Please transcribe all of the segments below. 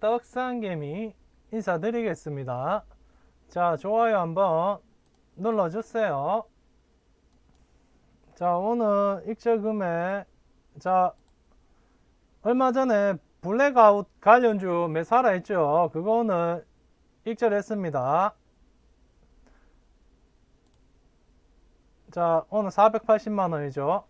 떡상개미 인사드리겠습니다. 자, 좋아요 한번 눌러주세요. 자, 오늘 익절 금액, 자, 얼마 전에 블랙아웃 관련주 매사라 했죠. 그거 오늘 익절했습니다. 자, 오늘 480만원이죠.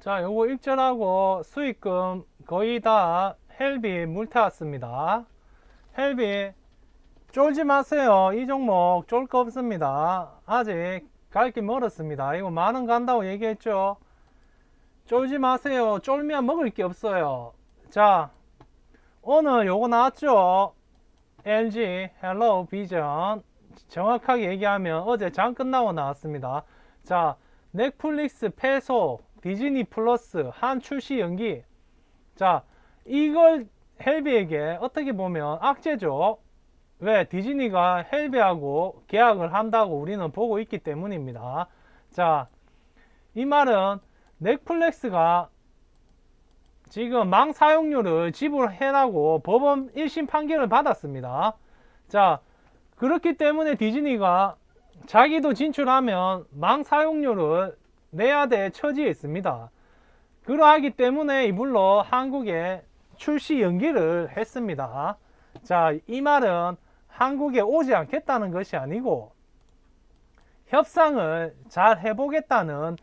자, 요거 익절하고 수익금 거의 다 헬비 물태웠습니다. 헬비 쫄지 마세요. 이 종목 쫄 거 없습니다. 아직 갈 길 멀었습니다. 이거 만원 간다고 얘기했죠. 쫄지 마세요. 쫄면 먹을 게 없어요. 자, 오늘 요거 나왔죠. LG 헬로 비전 정확하게 얘기하면 어제 장 끝나고 나왔습니다. 자, 넷플릭스 패소 디즈니 플러스 한 출시 연기. 자, 이걸 헬비에게 어떻게 보면 악재죠. 왜? 디즈니가 헬비하고 계약을 한다고 우리는 보고 있기 때문입니다. 자, 이 말은 넷플릭스가 지금 망 사용료를 지불해라고 법원 1심 판결을 받았습니다. 자, 그렇기 때문에 디즈니가 자기도 진출하면 망 사용료를 내야 될 처지에 있습니다. 그러하기 때문에 이불로 한국에 출시 연기를 했습니다. 자, 이 말은 한국에 오지 않겠다는 것이 아니고 협상을 잘 해보겠다는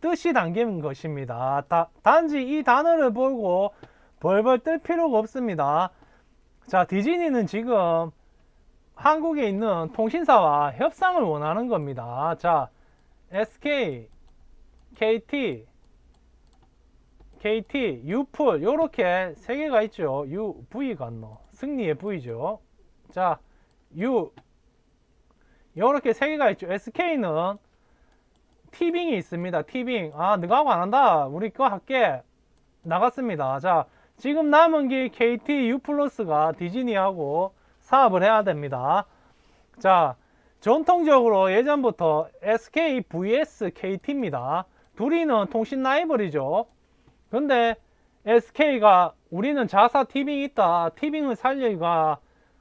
뜻이 담긴 것입니다. 다- 단지 이 단어를 보고 벌벌 떨 필요가 없습니다. 자, 디즈니는 지금 한국에 있는 통신사와 협상을 원하는 겁니다. 자, SK, KT, KT, 유풀 요렇게 세 개가 있죠. U, V가 안 승리의 V죠. 자, U 요렇게 세 개가 있죠. SK는 티빙이 있습니다. 티빙. 아, 너가 하고 안 한다. 우리 거 할게. 나갔습니다. 자, 지금 남은 게 KT U 플러스가 디즈니하고 사업을 해야 됩니다. 자, 전통적으로 예전부터 SK vs KT입니다. 둘이는 통신 라이벌이죠. 근데 SK가 우리는 자사 티빙이 있다. 티빙을 살리가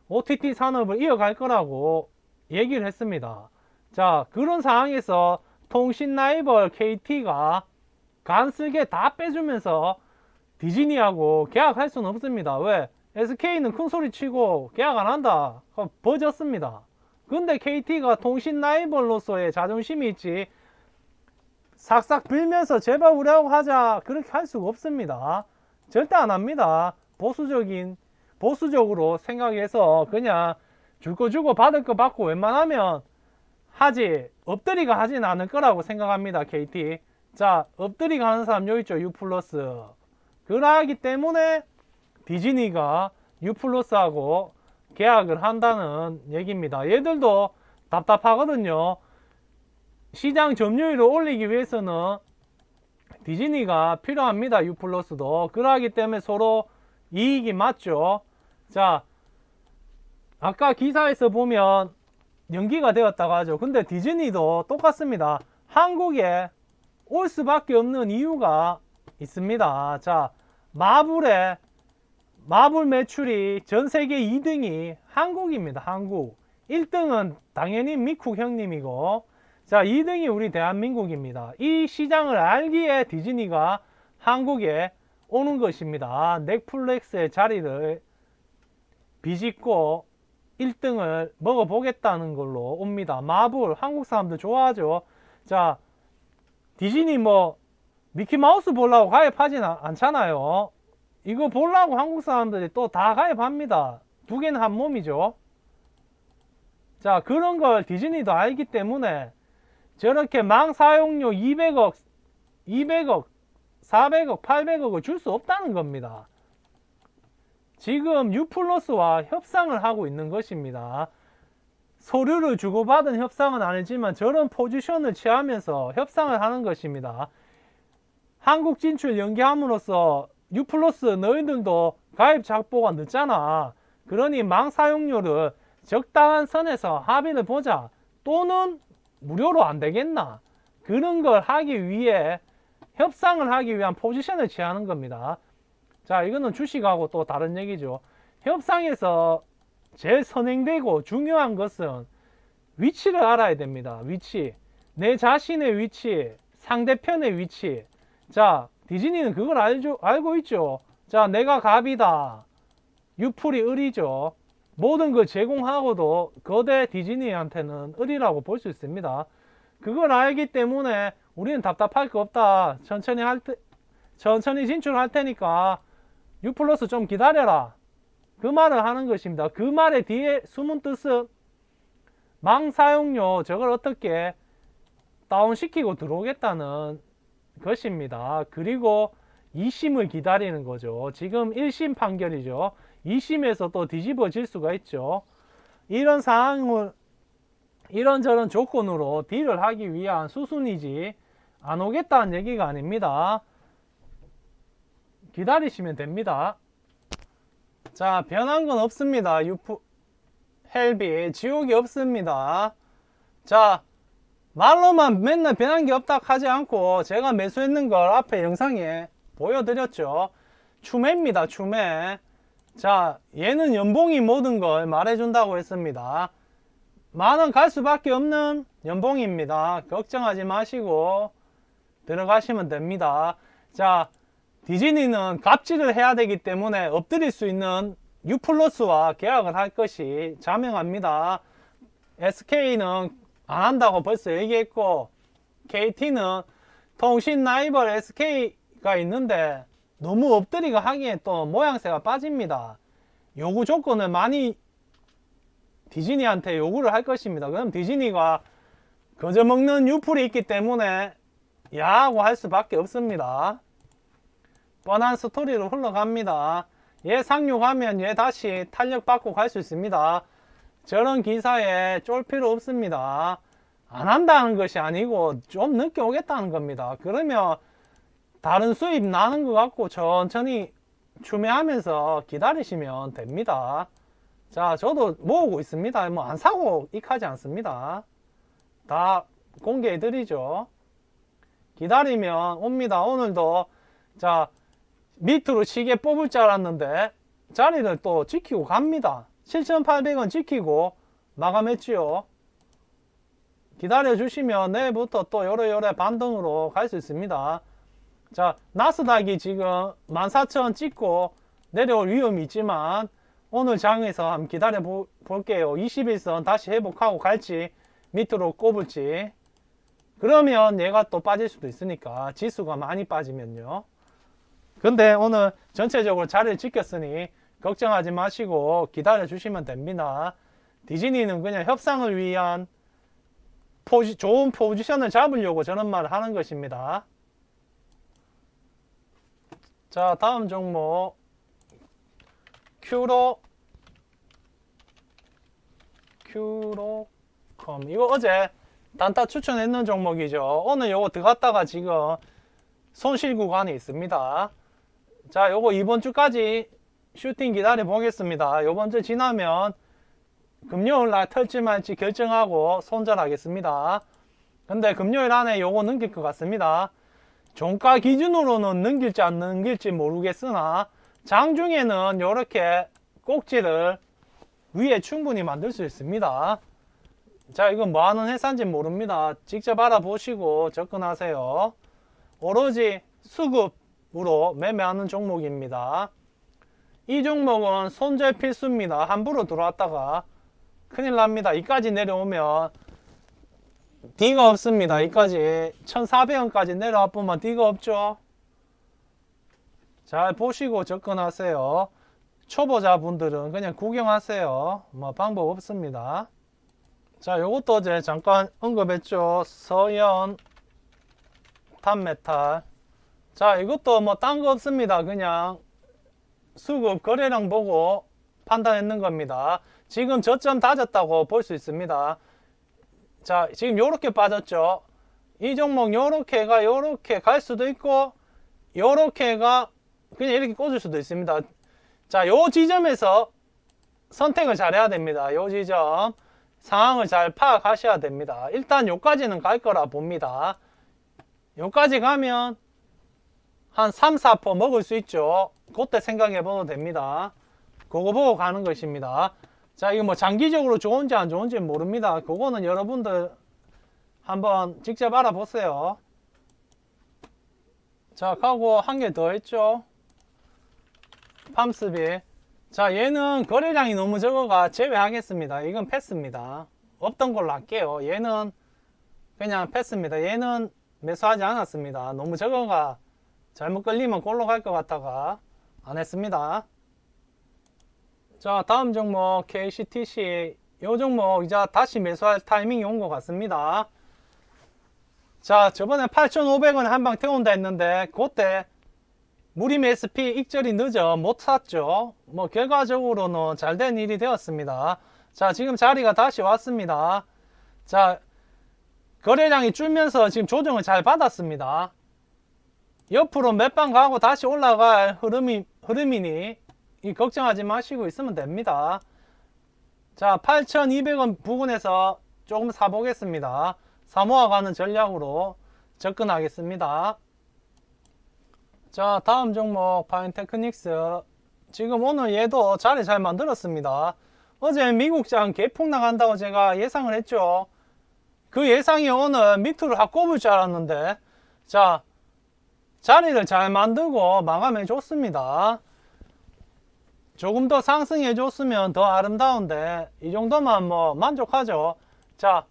OTT 산업을 이어갈 거라고 얘기를 했습니다. 자, 그런 상황에서 통신 라이벌 KT가 간쓸게 다 빼주면서 디즈니하고 계약할 수는 없습니다. 왜? SK는 큰 소리 치고 계약 안 한다. 그럼 버졌습니다. 근데 KT가 통신 라이벌로서의 자존심이 있지. 싹싹 빌면서 제발 우리하고 하자. 그렇게 할 수가 없습니다. 절대 안 합니다. 보수적인, 보수적으로 생각해서 그냥 줄 거 주고 받을 거 받고 웬만하면 하지. 엎드리가 하진 않을 거라고 생각합니다. KT. 자, 엎드리가 하는 사람 여기 있죠. U 플러스. 그러하기 때문에 디즈니가 U 플러스하고 계약을 한다는 얘기입니다. 얘들도 답답하거든요. 시장 점유율을 올리기 위해서는 디즈니가 필요합니다. U 플러스도. 그러하기 때문에 서로 이익이 맞죠. 자, 아까 기사에서 보면 연기가 되었다고 하죠. 근데 디즈니도 똑같습니다. 한국에 올 수밖에 없는 이유가 있습니다. 자, 마블의 마블 매출이 전 세계 2등이 한국입니다. 한국. 1등은 당연히 미쿡 형님이고, 자, 2등이 우리 대한민국입니다. 이 시장을 알기에 디즈니가 한국에 오는 것입니다. 넷플릭스의 자리를 비집고 1등을 먹어보겠다는 걸로 옵니다. 마블, 한국 사람들 좋아하죠. 자, 디즈니 뭐, 미키마우스 보려고 가입하진 않- 않잖아요. 이거 보려고 한국 사람들이 또 다 가입합니다. 두 개는 한 몸이죠. 자, 그런 걸 디즈니도 알기 때문에 저렇게 망 사용료 200억, 200억, 400억, 800억을 줄 수 없다는 겁니다. 지금 유플러스와 협상을 하고 있는 것입니다. 서류를 주고받은 협상은 아니지만 저런 포지션을 취하면서 협상을 하는 것입니다. 한국 진출 연기함으로써 유플러스 너희들도 가입 작보가 늦잖아. 그러니 망 사용료를 적당한 선에서 합의를 보자. 또는 무료로 안 되겠나? 그런 걸 하기 위해 협상을 하기 위한 포지션을 취하는 겁니다. 자, 이거는 주식하고 또 다른 얘기죠. 협상에서 제일 선행되고 중요한 것은 위치를 알아야 됩니다. 위치. 내 자신의 위치, 상대편의 위치. 자, 디즈니는 그걸 알죠, 알고 있죠. 자, 내가 갑이다. 유풀이 을이죠. 모든 걸 제공하고도 거대 디즈니한테는 을이라고 볼 수 있습니다. 그걸 알기 때문에 우리는 답답할 거 없다. 천천히 할 테, 천천히 진출할 테니까 U 플러스 좀 기다려라. 그 말을 하는 것입니다. 그 말의 뒤에 숨은 뜻은 망 사용료 저걸 어떻게 다운시키고 들어오겠다는 것입니다. 그리고 2심을 기다리는 거죠. 지금 1심 판결이죠. 2심에서 또 뒤집어질 수가 있죠. 이런 상황을 이런저런 조건으로 딜을 하기 위한 수순이지 안 오겠다는 얘기가 아닙니다. 기다리시면 됩니다. 자, 변한 건 없습니다. 유프 헬비 지옥이 없습니다. 자, 말로만 맨날 변한 게 없다 하지 않고 제가 매수했는 걸 앞에 영상에 보여드렸죠. 추매입니다. 추매. 자, 얘는 연봉이 모든 걸 말해준다고 했습니다. 만원 갈 수밖에 없는 연봉입니다. 걱정하지 마시고 들어가시면 됩니다. 자, 디즈니는 갑질을 해야 되기 때문에 엎드릴 수 있는 U 플러스와 계약을 할 것이 자명합니다. SK는 안 한다고 벌써 얘기했고 KT는 통신 라이벌 SK가 있는데 너무 엎드리가 하기에 또 모양새가 빠집니다. 요구 조건을 많이 디즈니한테 요구를 할 것입니다. 그럼 디즈니가 거저 먹는 유풀이 있기 때문에 야하고 할 수밖에 없습니다. 뻔한 스토리로 흘러갑니다. 얘 상륙하면 얘 다시 탄력받고 갈 수 있습니다. 저런 기사에 쫄 필요 없습니다. 안 한다는 것이 아니고 좀 늦게 오겠다는 겁니다. 그러면 다른 수입 나는 것 같고 천천히 추매하면서 기다리시면 됩니다. 자, 저도 모으고 있습니다. 뭐 안 사고 익하지 않습니다. 다 공개해 드리죠. 기다리면 옵니다. 오늘도 자, 밑으로 시계 뽑을 줄 알았는데 자리를 또 지키고 갑니다. 7,800원 지키고 마감했지요. 기다려 주시면 내일부터 또 요래요래 반등으로 갈 수 있습니다. 자, 나스닥이 지금 14,000원 찍고 내려올 위험이 있지만 오늘 장에서 한번 기다려 보, 볼게요. 21선 다시 회복하고 갈지 밑으로 꼽을지 그러면 얘가 또 빠질 수도 있으니까 지수가 많이 빠지면요. 근데 오늘 전체적으로 자리를 지켰으니 걱정하지 마시고 기다려 주시면 됩니다. 디즈니는 그냥 협상을 위한 포지, 좋은 포지션을 잡으려고 저런 말을 하는 것입니다. 자, 다음 종목 큐로 큐로컴 이거 어제 단타 추천했는 종목이죠. 오늘 요거 들어갔다가 지금 손실 구간이 있습니다. 자, 요거 이번 주까지 슈팅 기다려 보겠습니다. 요번 주 지나면 금요일 날 털지 말지 결정하고 손절하겠습니다. 근데 금요일 안에 요거 넘길 것 같습니다. 종가 기준으로는 넘길지 안 넘길지 모르겠으나 장중에는 요렇게 꼭지를 위에 충분히 만들 수 있습니다. 자, 이건 뭐 하는 회사인지 모릅니다. 직접 알아보시고 접근하세요. 오로지 수급으로 매매하는 종목입니다. 이 종목은 손절 필수입니다. 함부로 들어왔다가 큰일 납니다. 이까지 내려오면 D가 없습니다. 이까지 1400원까지 내려와 보면 D가 없죠. 잘 보시고 접근하세요. 초보자분들은 그냥 구경하세요. 뭐 방법 없습니다. 자, 요것도 어제 잠깐 언급했죠. 서연 탄메탈. 자, 이것도 뭐 딴 거 없습니다. 그냥 수급 거래량 보고 판단했는 겁니다. 지금 저점 다졌다고 볼 수 있습니다. 자, 지금 요렇게 빠졌죠. 이 종목 요렇게가 요렇게 갈 수도 있고 요렇게가 그냥 이렇게 꽂을 수도 있습니다. 자, 요 지점에서 선택을 잘 해야 됩니다. 요 지점 상황을 잘 파악하셔야 됩니다. 일단 요까지는 갈 거라 봅니다. 요까지 가면 한 3, 4% 먹을 수 있죠. 그때 생각해 봐도 됩니다. 그거 보고 가는 것입니다. 자, 이거 뭐 장기적으로 좋은지 안 좋은지 모릅니다. 그거는 여러분들 한번 직접 알아보세요. 자, 가고 한 개 더 했죠. 팜스비. 자, 얘는 거래량이 너무 적어가 제외하겠습니다. 이건 패스입니다. 없던 걸로 할게요. 얘는 그냥 패스입니다. 얘는 매수하지 않았습니다. 너무 적어가 잘못 걸리면 골로 갈 것 같다가 안 했습니다. 자, 다음 종목 KCTC. 요 종목 이제 다시 매수할 타이밍이 온 것 같습니다. 자, 저번에 8,500원 한방 태운다 했는데 그때 무림 SP 익절이 늦어 못 샀죠. 뭐 결과적으로는 잘 된 일이 되었습니다. 자, 지금 자리가 다시 왔습니다. 자, 거래량이 줄면서 지금 조정을 잘 받았습니다. 옆으로 몇 방 가고 다시 올라갈 흐름이, 흐름이니 이 걱정하지 마시고 있으면 됩니다. 자, 8,200원 부근에서 조금 사보겠습니다. 사모아가는 전략으로 접근하겠습니다. 자, 다음 종목 파인테크닉스. 지금 오늘 얘도 자리 잘 만들었습니다. 어제 미국장 개폭 나간다고 제가 예상을 했죠. 그 예상이 오늘 밑으로 확 꼽을 줄 알았는데, 자, 자리를 잘 만들고 마감해 줬습니다. 조금 더 상승해 줬으면 더 아름다운데, 이 정도만 뭐 만족하죠. 자,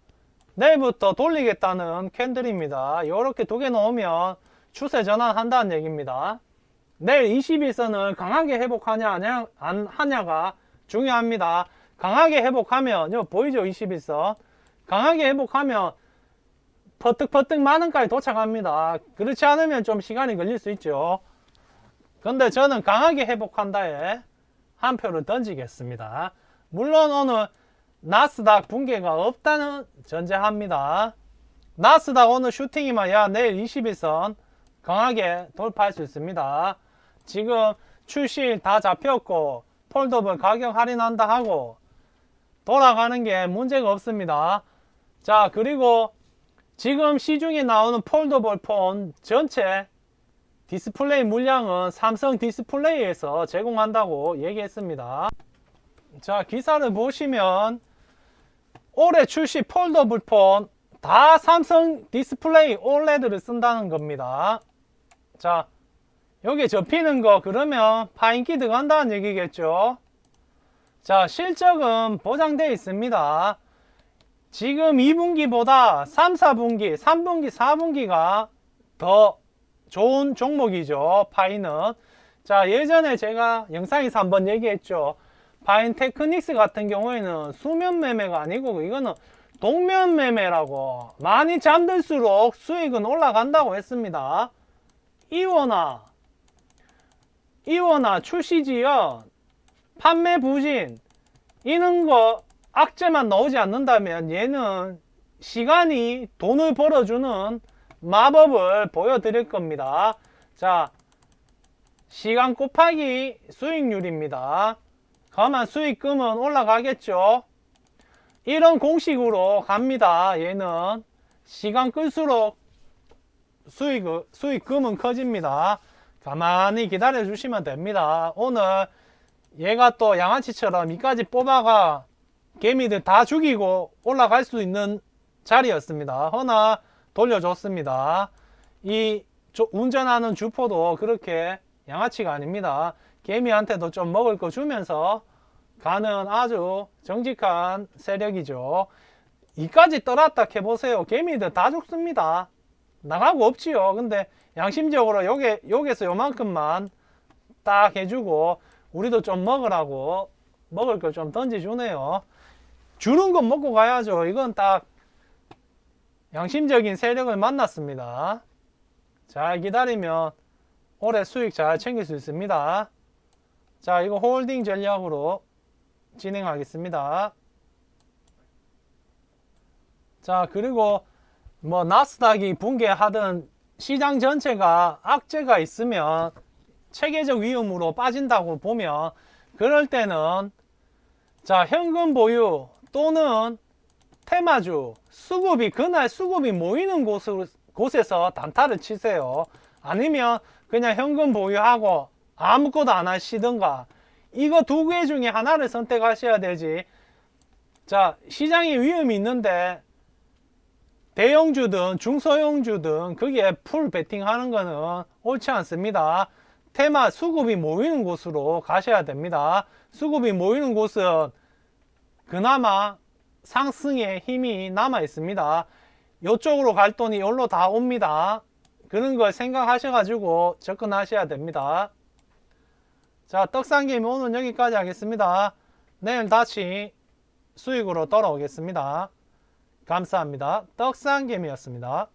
내일부터 돌리겠다는 캔들입니다. 이렇게 두개 넣으면 추세 전환한다는 얘기입니다. 내일 21선을 강하게 회복하냐 아냐, 안 하냐가 중요합니다. 강하게 회복하면 요 보이죠 21선 강하게 회복하면 퍼뜩퍼뜩 만원까지 도착합니다. 그렇지 않으면 좀 시간이 걸릴 수 있죠. 근데 저는 강하게 회복한다에 한 표를 던지겠습니다. 물론 오늘 나스닥 붕괴가 없다는 전제합니다. 나스닥 오늘 슈팅이면 야 내일 21선 강하게 돌파할 수 있습니다. 지금 출시일 다 잡혔고 폴더블 가격 할인한다 하고 돌아가는 게 문제가 없습니다. 자 그리고 지금 시중에 나오는 폴더블 폰 전체 디스플레이 물량은 삼성 디스플레이에서 제공한다고 얘기했습니다. 자 기사를 보시면 올해 출시 폴더블 폰 다 삼성 디스플레이 OLED를 쓴다는 겁니다. 자, 여기 접히는 거 그러면 파인키 들어간다는 얘기겠죠. 자, 실적은 보장되어 있습니다. 지금 2분기보다 3, 4분기, 3분기, 4분기가 더 좋은 종목이죠. 파이는. 자, 예전에 제가 영상에서 한번 얘기했죠. 파인 테크닉스 같은 경우에는 수면 매매가 아니고 이거는 동면 매매라고 많이 잠들수록 수익은 올라간다고 했습니다. 이원화, 이원화 출시 지연, 판매 부진 이런 거 악재만 나오지 않는다면 얘는 시간이 돈을 벌어주는 마법을 보여드릴 겁니다. 자, 시간 곱하기 수익률입니다. 그러면 수익금은 올라가겠죠. 이런 공식으로 갑니다. 얘는 시간 끌수록 수익, 수익금은 커집니다. 가만히 기다려 주시면 됩니다. 오늘 얘가 또 양아치처럼 이까지 뽑아가 개미들 다 죽이고 올라갈 수 있는 자리였습니다. 허나 돌려줬습니다. 이 조- 운전하는 주포도 그렇게 양아치가 아닙니다. 개미한테도 좀 먹을 거 주면서 가는 아주 정직한 세력이죠. 이까지 떠났다 해보세요. 개미들 다 죽습니다. 나가고 없지요. 근데 양심적으로 요게, 요게서 요만큼만 딱 해주고 우리도 좀 먹으라고 먹을 걸 좀 던져주네요. 주는 건 먹고 가야죠. 이건 딱 양심적인 세력을 만났습니다. 잘 기다리면 올해 수익 잘 챙길 수 있습니다. 자, 이거 홀딩 전략으로 진행하겠습니다. 자, 그리고 뭐 나스닥이 붕괴하던 시장 전체가 악재가 있으면 체계적 위험으로 빠진다고 보면 그럴 때는 자, 현금 보유 또는 테마주 수급이 그날 수급이 모이는 곳으로, 곳에서 단타를 치세요. 아니면 그냥 현금 보유하고 아무것도 안 하시든가 이거 두 개 중에 하나를 선택하셔야 되지. 자, 시장에 위험이 있는데 대형주든 중소형주든 거기에 풀 베팅하는 거는 옳지 않습니다. 테마 수급이 모이는 곳으로 가셔야 됩니다. 수급이 모이는 곳은 그나마 상승의 힘이 남아 있습니다. 이쪽으로 갈 돈이 여기로 다 옵니다. 그런 걸 생각하셔가지고 접근하셔야 됩니다. 자, 떡상김 오늘 여기까지 하겠습니다. 내일 다시 수익으로 돌아오겠습니다. 감사합니다. 떡상김이었습니다.